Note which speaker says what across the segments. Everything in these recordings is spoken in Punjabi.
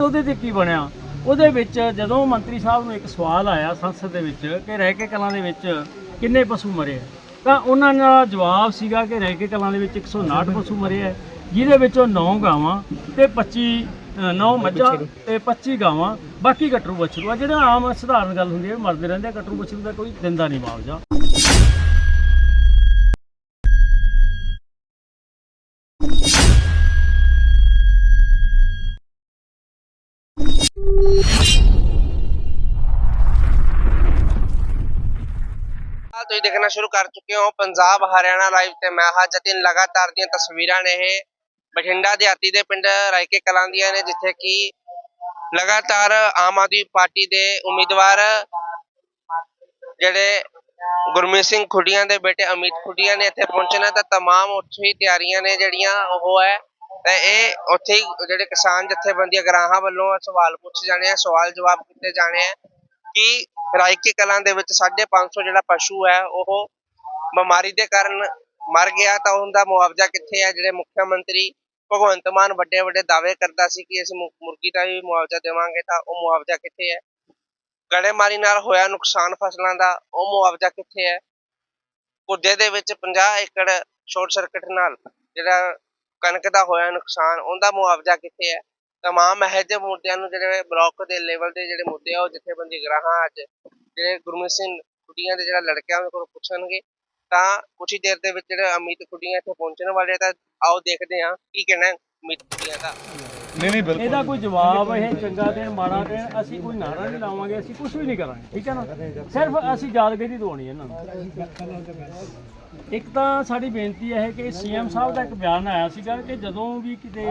Speaker 1: ਉਹਦੇ ਤੇ ਕੀ ਬਣਿਆ? ਉਹਦੇ ਵਿੱਚ ਜਦੋਂ ਮੰਤਰੀ ਸਾਹਿਬ ਨੂੰ ਇੱਕ ਸਵਾਲ ਆਇਆ ਸੰਸਦ ਦੇ ਵਿੱਚ ਕਿ ਰਹਿ ਕੇ ਕਲਾਂ ਦੇ ਵਿੱਚ ਕਿੰਨੇ ਪਸ਼ੂ ਮਰੇ ਆ ਤਾਂ ਉਹਨਾਂ ਦਾ ਜਵਾਬ ਸੀਗਾ ਕਿ ਰਹਿ ਕੇ ਕਲਾਂ ਦੇ ਵਿੱਚ 159 ਪਸ਼ੂ ਮਰੇ ਆ ਜਿਹਦੇ ਵਿੱਚੋਂ 9 ਗਾਵਾਂ ਤੇ 25 9 ਮੱਝਾਂ ਤੇ 25 ਗਾਵਾਂ ਬਾਕੀ ਗੱਟਰੂ ਬੱਛਰੂ ਆ। ਜਿਹੜਾ ਆਮ ਸਧਾਰਨ ਗੱਲ ਹੁੰਦੀ ਹੈ ਮਰਦੇ ਰਹਿੰਦੇ ਗੱਟਰੂ ਬੱਛਰੂ ਦਾ ਕੋਈ ਦਿੰਦਾ ਨਹੀਂ ਮੁਆਵਜ਼ਾ।
Speaker 2: ਫਿਲਹਾਲ ਤੁਸੀਂ ਦੇਖਣਾ ਸ਼ੁਰੂ ਕਰ ਚੁੱਕੇ ਹੋ ਪੰਜਾਬ ਹਰਿਆਣਾ ਲਾਈਵ ਤੇ ਮੈਂ ਹਾਂ ਜਤਿਨ ਲਗਾਤਾਰ ਦੀਆਂ ਤਸਵੀਰਾਂ ਨੇ ਇਹ ਬਠਿੰਡਾ ਦਿਹਾਤੀ ਦੇ ਪਿੰਡ ਰਾਇਕੇ ਕਲਾਂ ਦੀਆਂ ਨੇ ਜਿੱਥੇ ਕਿ ਲਗਾਤਾਰ ਆਮ ਆਦਮੀ ਪਾਰਟੀ ਦੇ ਉਮੀਦਵਾਰ ਜਿਹੜੇ ਗੁਰਮੀਤ ਸਿੰਘ ਖੁੱਡੀਆਂ ਦੇ ਬੇਟੇ ਅਮਿਤ ਖੁੱਡੀਆਂ ਨੇ ਇੱਥੇ ਪਹੁੰਚਣਾ ਤਾਂ तमाम ਉੱਥੇ ਹੀ ਤਿਆਰੀਆਂ ਨੇ ਜਿਹੜੀਆਂ ਉਹ ਹੈ ਤੇ ਇਹ ਉੱਥੇ ਹੀ ਜਿਹੜੇ ਕਿਸਾਨ ਜਥੇਬੰਦੀਆਂ ਗਰਾਹਾਂ ਵੱਲੋਂ ਸਵਾਲ ਪੁੱਛੇ ਜਾਣੇ ਆ ਸਵਾਲ ਜਵਾਬ ਕੀਤੇ ਜਾਣੇ ਆ ਕਿ ਰਾਇਕੇ ਕਲਾਂ ਦੇ ਵਿੱਚ 550 ਜਿਹੜਾ ਪਸ਼ੂ ਹੈ, ਉਹ ਬਿਮਾਰੀ ਦੇ ਕਾਰਨ ਮਰ ਗਿਆ ਤਾਂ ਉਹਦਾ ਮੁਆਵਜ਼ਾ ਕਿੱਥੇ ਹੈ? ਜਿਹੜੇ ਮੁੱਖ ਮੰਤਰੀ ਭਗਵੰਤ ਮਾਨ ਵੱਡੇ ਵੱਡੇ ਦਾਅਵੇ ਕਰਦਾ ਸੀ ਕਿ ਅਸੀਂ ਮੁਰਗੀ ਦਾ ਵੀ ਮੁਆਵਜ਼ਾ ਦੇਵਾਂਗੇ ਤਾਂ ਉਹ ਮੁਆਵਜ਼ਾ ਕਿੱਥੇ ਹੈ? ਗੜੇਮਾਰੀ ਨਾਲ ਹੋਇਆ ਨੁਕਸਾਨ ਫਸਲਾਂ ਦਾ, ਉਹ ਮੁਆਵਜ਼ਾ ਕਿੱਥੇ ਹੈ? ਕੁੱਦੇ ਦੇ ਵਿੱਚ 50 ਏਕੜ ਸ਼ਾਰਟ ਸਰਕਟ ਨਾਲ ਜਿਹੜਾ ਕਣਕ ਦਾ ਹੋਇਆ ਨੁਕਸਾਨ, ਉਹਦਾ ਮੁਆਵਜ਼ਾ ਕਿੱਥੇ ਹੈ? ਤਮਾਮ ਇਹੋ ਜਿਹੇ ਮੁੱਦਿਆਂ ਨੂੰ ਜਿਹੜੇ ਬਲਾਕ ਦੇ ਲੈਵਲ ਦੇ ਜਿਹੜੇ ਮੁੱਦੇ ਆ ਉਹ ਜਥੇਬੰਦੀ ਗਰਾਹਾਂ ਅੱਜ ਜਿਹੜੇ ਗੁਰਮੀਤ ਸਿੰਘ ਖੁੱਡੀਆਂ ਦੇ ਜਿਹੜਾ ਲੜਕਿਆਂ ਉਹਨਾਂ ਕੋਲ ਪੁੱਛਣਗੇ ਤਾਂ ਕੁਛ ਹੀ ਦੇਰ ਦੇ ਵਿੱਚ ਜਿਹੜੇ ਅਮਿਤ ਖੁੱਡੀਆਂ ਇੱਥੇ ਪਹੁੰਚਣ ਵਾਲੇ ਆ ਤਾਂ ਆਓ ਦੇਖਦੇ ਹਾਂ ਕੀ ਕਹਿਣਾ ਅਮਿਤ ਖੁੱਡੀਆਂ ਦਾ।
Speaker 3: ਨਹੀਂ ਨਹੀਂ ਬਿਲਕੁਲ।
Speaker 1: ਇਹਦਾ ਕੋਈ ਜਵਾਬ ਇਹ ਚੰਗਾ ਦੇਣ ਮਾੜਾ ਦੇਣ ਅਸੀਂ ਕੋਈ ਨਾਰਾ ਨਹੀਂ ਲਾਵਾਂਗੇ ਅਸੀਂ ਕੁਝ ਵੀ ਨਹੀਂ ਕਰਾਂਗੇ ਠੀਕ ਹੈ ਨਾ? ਸਿਰਫ ਅਸੀਂ ਯਾਦਗਾਰੀ ਦਵਾਉਣੀ ਹੈ ਇਹਨਾਂ ਨੂੰ। ਇੱਕ ਤਾਂ ਸਾਡੀ ਬੇਨਤੀ ਇਹ ਹੈ ਕਿ ਸੀਐਮ ਸਾਹਿਬ ਦਾ ਇੱਕ ਬਿਆਨ ਆਇਆ ਸੀਗਾ ਕਿ ਜਦੋਂ ਵੀ ਕਿਤੇ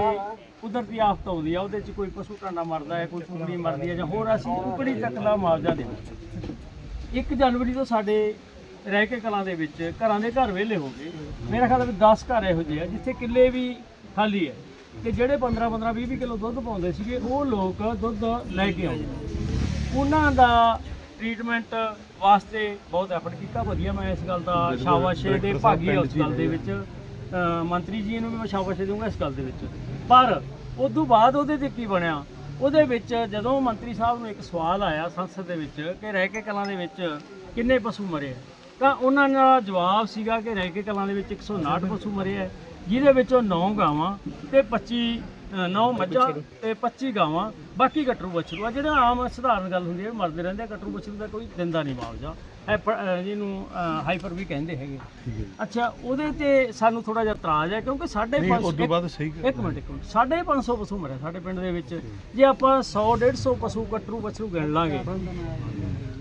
Speaker 1: ਕੁਦਰਤੀ ਆਫਤ ਆਉਂਦੀ ਆ ਉਹਦੇ 'ਚ ਕੋਈ ਪਸ਼ੂ ਟਾਂਡਾ ਮਰਦਾ ਹੈ ਕੋਈ ਕੁਕੜੀ ਮਰਦੀ ਹੈ ਜਾਂ ਹੋਰ ਅਸੀਂ ਉਕੜੀ ਤੱਕ ਦਾ ਮੁਆਵਜ਼ਾ ਦੇਵਾਂਗੇ 1 ਜਨਵਰੀ ਤੋਂ ਸਾਡੇ ਰਹਿ ਕੇ ਕਲਾਂ ਦੇ ਵਿੱਚ ਘਰਾਂ ਦੇ ਘਰ ਵਿਹਲੇ ਹੋ ਗਏ। ਮੇਰਾ ਖਿਆਲ ਵੀ 10 ਘਰ ਇਹੋ ਜਿਹੇ ਆ ਜਿੱਥੇ ਕਿੱਲੇ ਵੀ ਖਾਲੀ ਹੈ ਕਿ ਜਿਹੜੇ 15 15 20 ਕਿਲੋ ਦੁੱਧ ਪਾਉਂਦੇ ਸੀਗੇ ਉਹ ਲੋਕ ਦੁੱਧ ਲੈ ਕੇ ਆਉਂਦੇ ਉਹਨਾਂ ਦਾ ਟ੍ਰੀਟਮੈਂਟ ਵਾਸਤੇ ਬਹੁਤ ਐਫਰਟ ਕੀਤਾ ਵਧੀਆ ਮੈਂ ਇਸ ਗੱਲ ਦਾ ਸ਼ਾਬਾਸ਼ ਦੇ ਭਾਗੀ ਉਸ ਗੱਲ ਦੇ ਵਿੱਚ। ਮੰਤਰੀ ਜੀ ਨੂੰ ਵੀ ਮੈਂ ਸ਼ਾਬਾਸ਼ ਦਊਂਗਾ ਇਸ ਗੱਲ ਦੇ ਵਿੱਚ। ਪਰ ਉਸ ਤੋਂ ਬਾਅਦ ਉਹਦੇ ਤੇ ਕੀ ਬਣਿਆ? ਉਹਦੇ ਵਿੱਚ ਜਦੋਂ ਮੰਤਰੀ ਸਾਹਿਬ ਨੂੰ ਇੱਕ ਸਵਾਲ ਆਇਆ ਸੰਸਦ ਦੇ ਵਿੱਚ ਕਿ ਰਹਿ ਕੇ ਕਲਾਂ ਦੇ ਵਿੱਚ ਕਿੰਨੇ ਪਸ਼ੂ ਮਰੇ ਤਾਂ ਉਹਨਾਂ ਦਾ ਜਵਾਬ ਸੀਗਾ ਕਿ ਰਹਿ ਕੇ ਕਲਾਂ ਦੇ ਵਿੱਚ 159 ਪਸ਼ੂ ਮਰੇ ਆ, ਜਿਹਦੇ ਵਿੱਚੋਂ 9 ਗਾਵਾਂ ਤੇ 25 9 ਮੱਝਾਂ ਤੇ 25 ਗਾਵਾਂ ਬਾਕੀ ਗੱਟਰੂ ਬੱਛਰੂ। ਆ ਜਿਹੜਾ ਆਮ ਸਧਾਰਨ ਗੱਲ ਹੁੰਦੀ ਹੈ ਮਰਦੇ ਰਹਿੰਦੇ ਆ ਗੱਟਰੂ ਬੱਛਰੂ ਦਾ ਕੋਈ ਦਿੰਦਾ ਨਹੀਂ ਮੁਆਵਜ਼ਾ। ਜਿਹਨੂੰ ਹਾਈਪਰ ਵੀ ਕਹਿੰਦੇ ਹੈਗੇ। ਅੱਛਾ ਉਹਦੇ ਤੇ ਸਾਨੂੰ ਥੋੜਾ ਜਿਹਾ ਇਤਰਾਜ਼ ਹੈ ਕਿਉਂਕਿ ਸਾਡੇ
Speaker 3: ਉਸ ਤੋਂ ਬਾਅਦ ਸਹੀ
Speaker 1: ਇੱਕ ਮਿੰਟ ਇੱਕ ਮਿੰਟ। ਸਾਢੇ 500 ਪਸ਼ੂ ਮਰੇ ਸਾਡੇ ਪਿੰਡ ਦੇ ਵਿੱਚ। ਜੇ ਆਪਾਂ 100 150 ਪਸ਼ੂ ਗੱਟਰੂ ਬੱਛਰੂ ਗਿਣ ਲਾਂਗੇ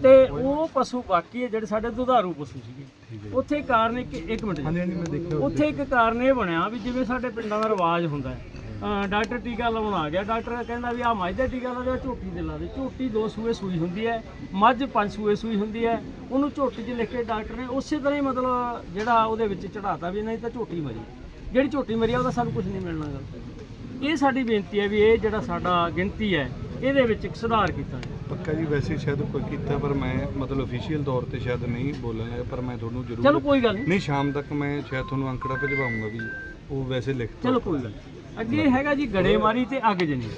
Speaker 1: ਤੇ ਉਹ ਪਸ਼ੂ ਬਾਕੀ ਹੈ ਜਿਹੜੇ ਸਾਡੇ ਦੁਧਾਰੂ ਪਸ਼ੂ ਸੀਗੇ। ਉੱਥੇ ਕਾਰਨ ਇੱਕ ਇੱਕ ਮਿੰਟ ਉੱਥੇ ਇੱਕ ਕਾਰਨ ਇਹ ਬਣਿਆ ਵੀ ਜਿਵੇਂ ਸਾਡੇ ਪਿੰਡਾਂ ਦਾ ਰਿਵਾਜ ਹੁੰਦਾ ਹੈ ਡਾਕਟਰ ਟੀਕਾ ਲਾਉਣ ਆ ਗਿਆ। ਡਾਕਟਰ ਕਹਿੰਦਾ ਵੀ ਆ ਮੱਝ ਦਾ ਟੀਕਾ ਲਾ ਦੇ ਝੋਟੀ ਦੇ ਲਾ ਦੇ। ਝੋਟੀ ਦੋ ਸੂਏ ਸੂਈ ਹੁੰਦੀ ਹੈ ਮੱਝ ਪੰਜ ਸੂਏ ਸੂਈ ਹੁੰਦੀ ਹੈ। ਉਹਨੂੰ ਝੋਟੀ 'ਚ ਲਿਖ ਕੇ ਡਾਕਟਰ ਨੇ ਉਸੇ ਤਰ੍ਹਾਂ ਹੀ ਮਤਲਬ ਜਿਹੜਾ ਉਹਦੇ ਵਿੱਚ ਚੜਾਤਾ ਵੀ ਨਹੀਂ ਤਾਂ ਝੋਟੀ ਮਰੀ। ਜਿਹੜੀ ਝੋਟੀ ਮਰੀ ਆ ਉਹਦਾ ਸਾਨੂੰ ਕੁਝ ਨਹੀਂ ਮਿਲਣਾ ਗਾ। ਇਹ ਸਾਡੀ ਬੇਨਤੀ ਹੈ ਵੀ ਇਹ ਜਿਹੜਾ ਸਾਡਾ ਗਿਣਤੀ ਹੈ ਇਹਦੇ ਵਿੱਚ ਇੱਕ ਸੁਧਾਰ ਕੀਤਾ ਜਾਵੇ।
Speaker 3: ਪੱਕਾ ਜੀ ਵੈਸੇ ਸ਼ਾਇਦ ਕੋਈ ਕੀਤਾ ਪਰ ਮੈਂ ਮਤਲਬ ਅਫੀਸ਼ੀਅਲ ਤੌਰ ਤੇ ਸ਼ਾਇਦ ਨਹੀਂ ਬੋਲਣਾ ਪਰ ਮੈਂ ਤੁਹਾਨੂੰ
Speaker 1: ਚਲੋ
Speaker 3: ਜ਼ਰੂਰ
Speaker 1: ਕੋਈ ਗੱਲ ਨਹੀਂ।
Speaker 3: ਨਹੀਂ ਸ਼ਾਮ ਤੱਕ ਮੈਂ ਸ਼ਾਇਦ ਤੁਹਾਨੂੰ ਅੰਕੜਾ ਭਿਜਵਾਉਂਗਾ ਵੀ ਉਹ ਵੈਸੇ ਲਿਖ
Speaker 1: ਚਲੋ ਕੋਈ ਗੱਲ। ਅੱਗੇ ਹੈਗਾ ਜੀ ਗੜੇਮਾਰੀ ਤੇ ਅੱਗ ਜਨੀ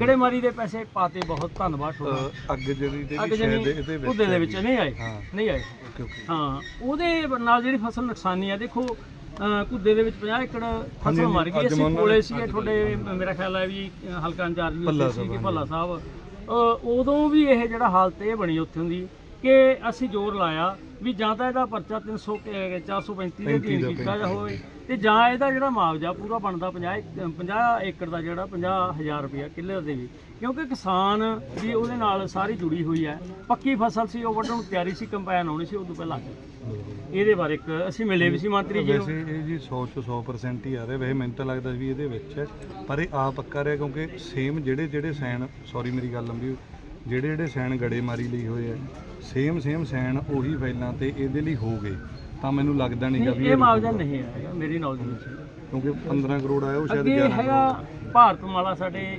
Speaker 1: ਗੜੇਮਾਰੀ ਦੇ ਪੈਸੇ ਪਾਤੇ ਬਹੁਤ ਧੰਨਵਾਦ ਤੁਹਾਡਾ।
Speaker 3: ਅੱਗ ਜਿਹੜੀ ਦੇ
Speaker 1: ਅੱਗ ਜਨੀ
Speaker 3: ਸ਼ਾਇਦ ਇਹਦੇ ਵਿੱਚ
Speaker 1: ਉਹਦੇ ਦੇ ਵਿੱਚ ਨਹੀਂ ਆਏ। ਨਹੀਂ ਆਏ। ਹਾਂ ਉਹਦੇ ਨਾਲ ਜਿਹੜੀ ਫਸਲ ਨੁਕਸਾਨੀ ਆ ਦੇਖੋ ਕੁੱਦੇ ਦੇ ਵਿੱਚ 50 ਏਕੜ ਫਸਲ ਮਰ ਗਈ। ਅਸੀਂ ਕੋਲੇ ਸੀ ਤੁਹਾਡੇ ਮੇਰਾ ਖਿਆਲ ਹੈ ਵੀ ਹਲਕਾ ਇੰਚਾਰਜ ਵੀ
Speaker 3: ਭੱਲਾ
Speaker 1: ਸੀ
Speaker 3: ਸਾਹਿਬ,
Speaker 1: ਕਿ
Speaker 3: ਹਾਂਜੀ।
Speaker 1: ਭੱਲਾ ਸਾਹਿਬ। ਅਹ ਉਦੋਂ ਵੀ ਇਹ ਜਿਹੜਾ ਹਾਲਤ ਇਹ ਬਣੀ ਉੱਥੇ ਦੀ ਕਿ ਅਸੀਂ ਜ਼ੋਰ ਲਾਇਆ ਵੀ ਜਾਂ ਤਾਂ ਇਹਦਾ ਪਰਚਾ 300 ਕੇ 435 ਦੇ ਅਧੀਨ
Speaker 3: ਦਾ
Speaker 1: ਕੀਤਾ ਜਾ ਹੋਵੇ ਤੇ ਜਾਂ ਇਹਦਾ ਜਿਹੜਾ ਮੁਆਵਜ਼ਾ ਪੂਰਾ ਬਣਦਾ 50 50 ਏਕੜ ਦਾ ਜਿਹੜਾ 50000 ਰੁਪਇਆ ਕਿੱਲੇ ਦੇ ਵੀ। ਕਿਉਂਕਿ ਕਿਸਾਨ ਵੀ ਉਹਦੇ ਨਾਲ ਸਾਰੀ ਜੁੜੀ ਹੋਈ ਹੈ। ਪੱਕੀ ਫਸਲ ਸੀ, ਉਹ ਵੱਢਣ ਨੂੰ ਤਿਆਰੀ ਸੀ, ਕੰਬਾਈਨ ਆਉਣੀ ਸੀ, ਉਦੋਂ ਪਹਿਲਾਂ। ਇਹਦੇ ਬਾਰੇ ਇੱਕ ਅਸੀਂ ਮਿਲੇ ਵੀ ਸੀ ਮੰਤਰੀ ਜੀ
Speaker 3: ਵੈਸੇ ਇਹ ਜੀ 100 ਚੋਂ 100% ਹੀ ਆ ਰਿਹਾ। ਵੈਸੇ ਮੈਨੂੰ ਤਾਂ ਲੱਗਦਾ ਵੀ ਇਹਦੇ ਵਿੱਚ ਹੈ, ਪਰ ਇਹ ਆ ਪੱਕਾ ਰਿਹਾ ਕਿਉਂਕਿ ਸੇਮ ਜਿਹੜੇ ਜਿਹੜੇ ਸਾਈਨ ਸੌਰੀ ਮੇਰੀ ਗੱਲ ਲੰਬੀ ਜਿਹੜੇ ਜਿਹੜੇ ਸਾਈਨ ਗੜੇਮਾਰੀ ਲਈ ਹੋਏ ਆ ਸੇਮ ਸੇਮ ਸਾਈਨ ਉਹੀ ਫਾਈਲਾਂ ਤੇ ਇਹਦੇ ਲਈ ਹੋ ਗਏ। ਤਾਂ ਮੈਨੂੰ ਲੱਗਦਾ ਨਹੀਂ
Speaker 1: ਨਹੀਂ,
Speaker 3: ਵੀ
Speaker 1: ਇਹ ਮੁਆਵਜ਼ਾ ਨਹੀਂ ਹੈ ਮੇਰੀ ਨੌਲੇਜ ਵਿੱਚ।
Speaker 3: ਕਿਉਂਕਿ 15 ਕਰੋੜ ਆਇਆ ਉਹ ਸ਼ਾਇਦ
Speaker 1: ਅੱਗੇ
Speaker 3: 11
Speaker 1: ਹੈਗਾ ਭਾਰਤਮਾਲਾ ਸਾਡੇ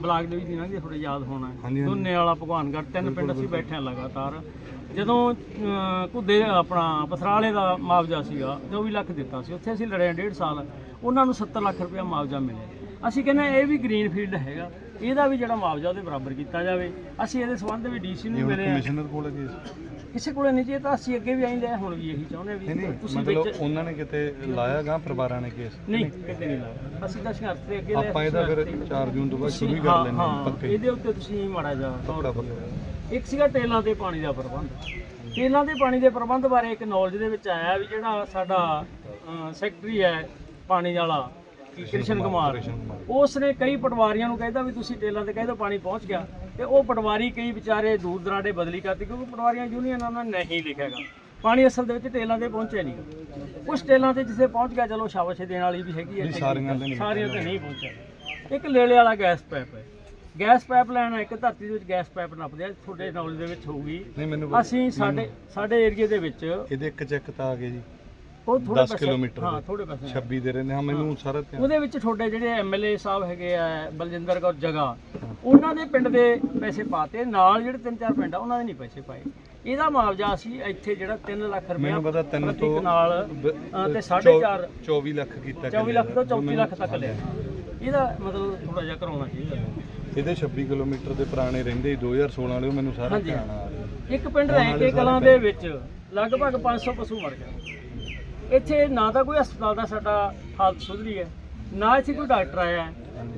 Speaker 1: ਬਲਾਕ ਦੇ ਵਿੱਚ ਦਿਨਾਂ ਦੀ ਥੋੜੇ ਯਾਦ ਹੋਣਾ। ਹੈ।
Speaker 3: ਹਾਂਜੀ, ਹਾਂਜੀ।
Speaker 1: ਦੋਨੇ ਵਾਲਾ ਭਗਵਾਨਗੜ੍ਹ ਤਿੰਨ ਪਿੰਡ ਅਸੀਂ ਬੈਠੇ ਹਾਂ ਲਗਾਤਾਰ। ਜਦੋਂ ਘੁੱਦੇ ਆਪਣਾ ਪਥਰਾਲੇ ਦਾ ਮੁਆਵਜ਼ਾ ਸੀਗਾ 24 ਲੱਖ ਦਿੱਤਾ ਸੀ ਉੱਥੇ ਅਸੀਂ ਲੜੇ ਹਾਂ ਡੇਢ ਸਾਲ ਉਹਨਾਂ ਨੂੰ 70 ਲੱਖ ਰੁਪਇਆ ਮੁਆਵਜ਼ਾ ਮਿਲਿਆ। ਅਸੀਂ ਕਹਿੰਦੇ ਹਾਂ ਇਹ ਵੀ ਗ੍ਰੀਨ ਫੀਲਡ ਹੈਗਾ ਇਹਦਾ ਵੀ ਜਿਹੜਾ ਮੁਆਵਜ਼ਾ ਉਹਦੇ ਬਰਾਬਰ ਕੀਤਾ ਜਾਵੇ। ਅਸੀਂ ਇਹਦੇ ਸੰਬੰਧ ਵਿੱਚ ਡੀਸੀ ਨੂੰ
Speaker 3: ਇਹ
Speaker 1: ਮਿਲੇ ਆ।
Speaker 3: ਕਮਿਸ਼ਨਰ ਕੋਲ ਹੈ ਕੇਸ
Speaker 1: ਕਿਸੇ ਕੋਲੇ ਨਹੀਂ ਜੇ ਤਾਂ ਅਸੀਂ ਅੱਗੇ ਵੀ ਆਈਂਦੇ ਹੁਣ ਵੀ ਇਹੀ ਚਾਹੁੰਦੇ ਵੀ
Speaker 3: ਨਹੀਂ
Speaker 1: ਤੁਸੀਂ
Speaker 3: ਮਤਲਬ
Speaker 1: ਵਿੱਚ
Speaker 3: ਉਹਨਾਂ ਨੇ ਕਿਤੇ ਲਾਇਆ ਗਾ ਪਰਿਵਾਰਾਂ ਨੇ ਕੇਸ?
Speaker 1: ਨਹੀਂ ਕਿਤੇ ਨਹੀਂ ਲਾਇਆ। ਅਸੀਂ ਤਾਂ ਸੰਘਰਸ਼ ਤੇ ਅੱਗੇ ਲੈ
Speaker 3: ਆਪਾਂ ਇਹਦਾ ਫਿਰ 4 ਜੂਨ ਤੋਂ ਬਾਅਦ ਸ਼ੁਰੂ ਹੀ ਕਰ ਲੈਂਦੇ ਹਾਂ
Speaker 1: ਹਾਂ
Speaker 3: ਪੱਕੇ।
Speaker 1: ਇਹਦੇ ਉੱਤੇ ਤੁਸੀਂ ਮਾੜਾ ਜਿਹਾ
Speaker 3: ਪੱਕਾ ਪੱਕਾ।
Speaker 1: ਇੱਕ ਸੀਗਾ ਟੇਲਾਂ ਤੇ ਪਾਣੀ ਦਾ ਪ੍ਰਬੰਧ। ਟੇਲਾਂ ਦੇ ਪਾਣੀ ਦੇ ਪ੍ਰਬੰਧ ਬਾਰੇ ਇੱਕ ਨੌਲੇਜ ਦੇ ਵਿੱਚ ਆਇਆ ਵੀ ਜਿਹੜਾ ਸਾਡਾ ਸੈਕਟਰੀ ਹੈ ਪਾਣੀ ਵਾਲਾ ਕ੍ਰਿਸ਼ਨ ਕੁਮਾਰ। ਉਸ ਨੇ ਕਈ ਪਟਵਾਰੀਆਂ ਨੂੰ ਕਹਿੰਦਾ ਵੀ ਤੁਸੀਂ ਟੇਲਾਂ ਤੇ ਕਹਿੰਦੇ ਪਾਣੀ ਪਹੁੰਚ ਗਿਆ। ਤੇ ਉਹ ਪਟਵਾਰੀ ਕਈ ਵਿਚਾਰੇ ਦੂਰ ਦਰਾਡੇ ਬਦਲੀ ਕਰਤੀ ਕਿਉਂਕਿ ਪਟਵਾਰੀਆਂ ਯੂਨੀਅਨ ਉਹਨਾਂ ਨੇ ਨਹੀਂ ਲਿਖਿਆਗਾ। ਪਾਣੀ ਅਸਲ ਦੇ ਵਿੱਚ ਟੇਲਾਂ ਤੇ ਪਹੁੰਚਿਆ ਨਹੀਂ। ਕੁਝ ਟੇਲਾਂ ਤੇ ਜਿੱਥੇ ਪਹੁੰਚ ਗਿਆ ਚਲੋ ਸ਼ਾਬਾਸ਼ ਦੇਣ ਵਾਲੀ ਵੀ ਹੈਗੀ ਹੈ
Speaker 3: ਸਾਰੀਆਂ ਤੇ ਨਹੀਂ
Speaker 1: ਸਾਰੀਆਂ ਤੇ ਨਹੀਂ ਪਹੁੰਚਿਆ। ਇੱਕ ਲੇਲੇ ਵਾਲਾ ਗੈਸ ਪਾਈਪ ਹੈ। ਗੈਸ ਪਾਈਪ ਲੈਣਾ ਇੱਕ ਧਰਤੀ ਦੇ ਵਿੱਚ ਗੈਸ ਪਾਈਪ ਨੱਪਦੇ ਆ ਤੁਹਾਡੇ ਨੌਲੇਜ ਦੇ ਵਿੱਚ ਹੋਊਗੀ। ਅਸੀਂ ਸਾਡੇ ਸਾਡੇ ਏਰੀਆ ਦੇ ਵਿੱਚ
Speaker 3: ਇਹਦੇ ਇੱਕ ਚੈੱਕ ਤਾਂ ਆ ਗਏ ਜੀ।
Speaker 1: ਉਹ ਥੋੜੇ
Speaker 3: 10 ਕਿਲੋਮੀਟਰ
Speaker 1: ਹਾਂ। ਥੋੜੇ ਪੈਸੇ।
Speaker 3: 26 ਦੇ ਰਹੇ ਨੇ ਹਾਂ ਮੈਨੂੰ ਸਾਰਾ ਧਿਆਨ
Speaker 1: ਉਹਦੇ ਵਿੱਚ ਤੁਹਾਡੇ ਜਿਹੜੇ ਐਮਐਲਏ ਸਾਹਿਬ ਹੈਗੇ ਆ ਬਲਜਿੰਦਰ ਕੌਰ ਜਗਾ ਉਹਨਾਂ ਦੇ ਪਿੰਡ ਦੇ ਪੈਸੇ ਪਾਤੇ ਨਾਲ ਜਿਹੜੇ ਤਿੰਨ ਚਾਰ ਪਿੰਡ ਆ ਉਹਨਾਂ ਦੇ ਨਹੀਂ ਪੈਸੇ ਪਾਏ। ਇਹਦਾ ਮੁਆਵਜ਼ਾ ਅਸੀਂ ਇੱਥੇ ਜਿਹੜਾ 3 ਲੱਖ ਰੁਪਏ
Speaker 3: ਮੈਨੂੰ ਪਤਾ ਤਿੰਨ ਤੋਂ
Speaker 1: ਨਾਲ
Speaker 3: ਬ-
Speaker 1: ਤੇ 4.5
Speaker 3: 24 ਲੱਖ ਕੀਤਾ
Speaker 1: 24 ਲੱਖ ਤੋਂ 34 ਲੱਖ ਤੱਕ ਲਿਆ। ਇਹਦਾ ਮਤਲਬ ਥੋੜਾ ਜਿਹਾ ਕਰਾਉਣਾ ਚਾਹੀਦਾ।
Speaker 3: ਇਹਦੇ 26 ਕਿਲੋਮੀਟਰ ਦੇ ਪੁਰਾਣੇ ਰਹਿੰਦੇ 2016 ਵਾਲੇ ਮੈਨੂੰ ਸਾਰਾ
Speaker 1: ਹਾਂਜੀ।
Speaker 3: ਧਿਆਨ ਆ। ਰਿਹਾ
Speaker 1: ਇੱਕ ਪਿੰਡ ਰਹਿ ਕੇ ਕਲਾਂ ਦੇ ਵਿੱਚ ਲਗਭਗ 500 ਪਸ਼ੂ ਮਰ ਗਏ। ਇੱਥੇ ਨਾ ਤਾਂ ਕੋਈ ਹਸਪਤਾਲ ਦਾ ਸਾਡਾ ਹਾਲਤ ਸੁਧਰੀ ਹੈ, ਨਾ ਇੱਥੇ ਕੋਈ ਡਾਕਟਰ ਆਇਆ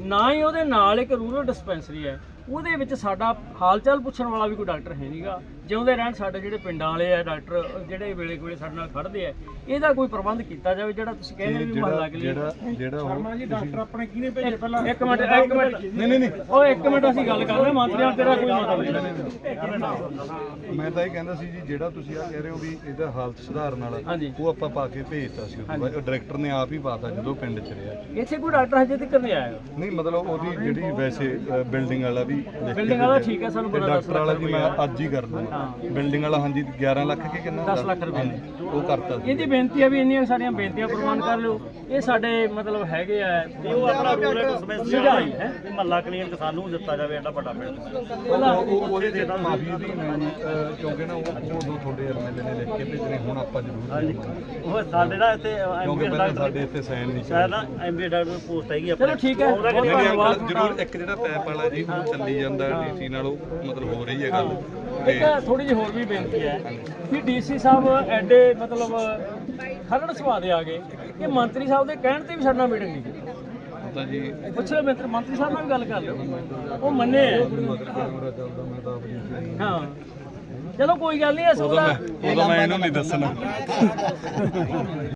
Speaker 1: ਨਾ ਹੀ ਉਹਦੇ ਨਾਲ ਇੱਕ ਰੂਰਲ ਡਿਸਪੈਂਸਰੀ ਹੈ। ਉਹਦੇ ਵਿੱਚ ਸਾਡਾ ਹਾਲ ਚਾਲ ਪੁੱਛਣ ਵਾਲਾ ਵੀ ਕੋਈ ਡਾਕਟਰ ਹੈ ਨਹੀਂਗਾ ਜਿਉਂਦੇ ਰਹਿਣ ਸਾਡੇ ਜਿਹੜੇ ਪਿੰਡਾਂ ਵਾਲੇ ਆ ਡਾਕਟਰ ਜਿਹੜੇ ਵੇਲੇ ਵੇਲੇ ਸਾਡੇ ਨਾਲ ਖੜਦੇ ਆ ਇਹਦਾ ਕੋਈ ਪ੍ਰਬੰਧ ਕੀਤਾ ਜਾਵੇ ਜਿਹੜਾ ਤੁਸੀਂ ਕਹਿੰਦੇ ਵੀ ਮਹੱਲਾ ਕੇ ਲਈ
Speaker 3: ਜਿਹੜਾ ਜਿਹੜਾ ਉਹ
Speaker 1: ਜੀ ਡਾਕਟਰ ਆਪਣੇ ਕਿਹਨੇ ਭੇਜੇ ਪਹਿਲਾਂ? ਇੱਕ ਮਿੰਟ ਇੱਕ ਮਿੰਟ।
Speaker 3: ਨਹੀਂ ਨਹੀਂ ਨਹੀਂ।
Speaker 1: ਉਹ ਇੱਕ ਮਿੰਟ ਅਸੀਂ ਗੱਲ ਕਰ ਰਹੇ ਹਾਂ ਮੰਤਰੀਆਂ ਤੇਰਾ ਕੋਈ ਮਤਲਬ ਨਹੀਂ।
Speaker 3: ਮੈਂ ਤਾਂ ਇਹ ਕਹਿੰਦਾ ਸੀ ਜੀ ਜਿਹੜਾ ਤੁਸੀਂ ਆ ਕਹਿ ਰਹੇ ਹੋ ਵੀ ਇਹਦਾ ਹਾਲਤ ਸੁਧਾਰਨ ਵਾਲਾ। ਉਹ ਆਪਾਂ ਪਾ ਕੇ ਭੇਜਤਾ ਸੀ ਉਹ ਡਾਇਰੈਕਟਰ ਨੇ ਆਪ ਹੀ ਪਾਤਾ ਜਦੋਂ ਪਿੰਡ ਚ ਰਿਹਾ।
Speaker 1: ਇੱਥੇ ਕੋਈ ਡਾਕਟਰ ਹਜੇ ਤੱਕ ਨਹੀਂ ਆਇਆ।
Speaker 3: ਨਹੀਂ ਮਤਲਬ ਉਹਦੀ ਜਿਹੜੀ ਵੈਸੇ ਬਿਲਡਿੰਗ ਵਾਲਾ ਵੀ
Speaker 1: ਬਿਲਡਿੰਗ ਵਾਲਾ। ਠੀਕ ਹੈ ਸਾਨੂੰ ਪਤਾ
Speaker 3: ਡਾਕਟਰ ਵਾਲਾ ਜੀ ਮੈਂ ਅੱਜ ਹੀ ਕਰ ਦੂੰਗਾ। ਬਿਲਡਿੰਗ ਵਾਲਾ ਹਾਂਜੀ 11 ਲੱਖ ਕਿ ਕਿੰਨਾ
Speaker 1: 10 ਲੱਖ ਰੁਪਏ।
Speaker 3: ਹਾਂਜੀ, ਉਹ ਕਰਤਾ ਸੀ।
Speaker 1: ਇਹਦੀ ਬੇਨਤੀ ਹੈ ਵੀ ਇੰਨੀਆਂ ਸਾਡੀਆਂ ਬੇਨਤੀਆਂ ਪ੍ਰਵਾਨ ਕਰ ਲਿਓ। ਇਹ ਸਾਡੇ ਮਤਲਬ ਹੈਗੇ ਆ ਉਹ ਆਪਣਾ ਰੂਲ ਸੁਝਾਈ ਹੈ
Speaker 4: ਮਹੱਲਾ ਕਲੀਨਿਕ ਸਾਨੂੰ ਦਿੱਤਾ ਜਾਵੇ ਐਡਾ ਵੱਡਾ ਪਿੰਡ
Speaker 3: ਉਹ- ਉਹ- ਉਹਦੇ ਤੇ ਤਾਂ ਮਾਫੀ ਦੀ ਮੈਂ ਅਹ, ਕਿਉਂਕਿ ਨਾ ਉਹ ਉਹ ਉਦੋਂ ਤੁਹਾਡੇ ਐਮਐਲਏ ਨੇ ਲਿਖ ਕੇ ਭੇਜਣੇ ਹੁਣ ਆਪਾਂ ਜ਼ਰੂਰ
Speaker 4: ਉਹ ਸਾਡੇ ਨਾਲ ਇੱਥੇ
Speaker 3: ਕਿਉਂਕਿ
Speaker 4: ਐਮਬੀ
Speaker 3: ਪਹਿਲਾਂ
Speaker 4: ਡਾਕਟਰ
Speaker 3: ਸਾਡੇ ਇੱਥੇ ਸਾਈਨ ਨਹੀਂ
Speaker 4: ਸ਼ਾਇਦ ਨਾ ਐਮਬੀ ਡਾਕਟਰ ਪੋਸਟ ਹੈਗੀ ਆਪਣੇ
Speaker 1: ਚਲੋ ਠੀਕ ਹੈ।
Speaker 4: ਉਹਦਾ
Speaker 1: ਬਹੁਤ
Speaker 3: ਨਹੀਂ,
Speaker 1: ਧੰਨਵਾਦ
Speaker 3: ਜ਼ਰੂਰ ਇੱਕ ਜਿਹੜਾ ਪੈਪ ਵਾਲਾ ਜੀ ਉਹ ਚੱਲੀ ਜਾਂਦਾ ਡੀਸੀ ਨਾਲ ਉਹ ਮਤਲਬ ਹੋ ਰਹੀ ਹੈ ਗੱਲ।
Speaker 1: ਇੱਕ ਥੋੜੀ ਜਿਹੀ ਹੋਰ ਵੀ ਬੇਨਤੀ ਹੈ ਕਿ ਡੀਸੀ ਸਾਹਿਬ ਐਡੇ ਮਤਲਬ ਖਰੜ ਸੁਭਾਅ ਦੇ ਆ ਗਏ ਕਿ ਮੰਤਰੀ ਸਾਹਿਬ ਦੇ ਕਹਿਣ ਤੇ ਵੀ ਸਾਡਾ ਮੀਟਿੰਗ ਨਹੀਂ ਕੀਤੀ।
Speaker 3: ਤਾਂ ਜੀ
Speaker 1: ਪੁੱਛ ਲਓ ਮੰਤਰੀ ਮੰਤਰੀ ਸਾਹਿਬ ਨਾਲ ਵੀ ਗੱਲ ਕਰ ਲਿਓ। ਉਹ ਮੰਨੇ ਹਾਂ। ਚਲੋ ਕੋਈ ਗੱਲ ਨਹੀਂ ਉਹਦਾ
Speaker 3: ਮੈਂ ਉਦੋਂ ਮੈਂ ਇਹਨੂੰ ਨਹੀਂ ਦੱਸਣਾ।